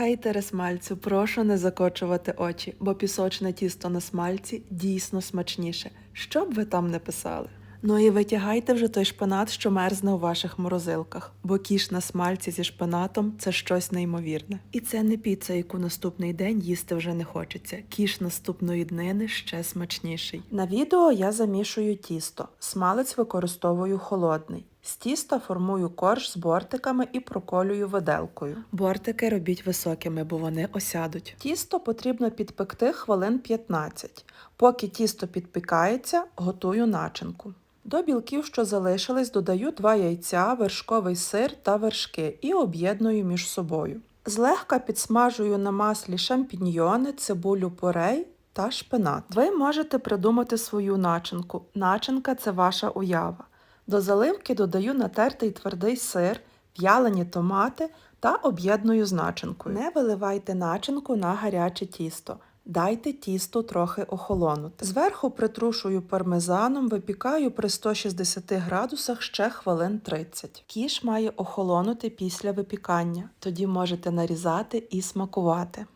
Хейтери смальцю, прошу не закочувати очі, бо пісочне тісто на смальці дійсно смачніше, що б ви там не писали. Ну і витягайте вже той шпинат, що мерзне у ваших морозилках, бо кіш на смальці зі шпинатом це щось неймовірне. І це не піца, яку наступний день їсти вже не хочеться. Кіш наступної днини ще смачніший. На відео я замішую тісто. Смалець використовую холодний. З тіста формую корж з бортиками і проколюю виделкою. Бортики робіть високими, бо вони осядуть. Тісто потрібно підпекти хвилин 15. Поки тісто підпікається, готую начинку. До білків, що залишились, додаю 2 яйця, вершковий сир та вершки і об'єдную між собою. Злегка підсмажую на маслі шампіньйони, цибулю порей та шпинат. Ви можете придумати свою начинку. Начинка це ваша уява. До заливки додаю натертий твердий сир, в'ялені томати та об'єдную з начинкою. Не виливайте начинку на гаряче тісто. Дайте тісту трохи охолонути. Зверху притрушую пармезаном, випікаю при 160 градусах ще хвилин 30. Кіш має охолонути після випікання, тоді можете нарізати і смакувати.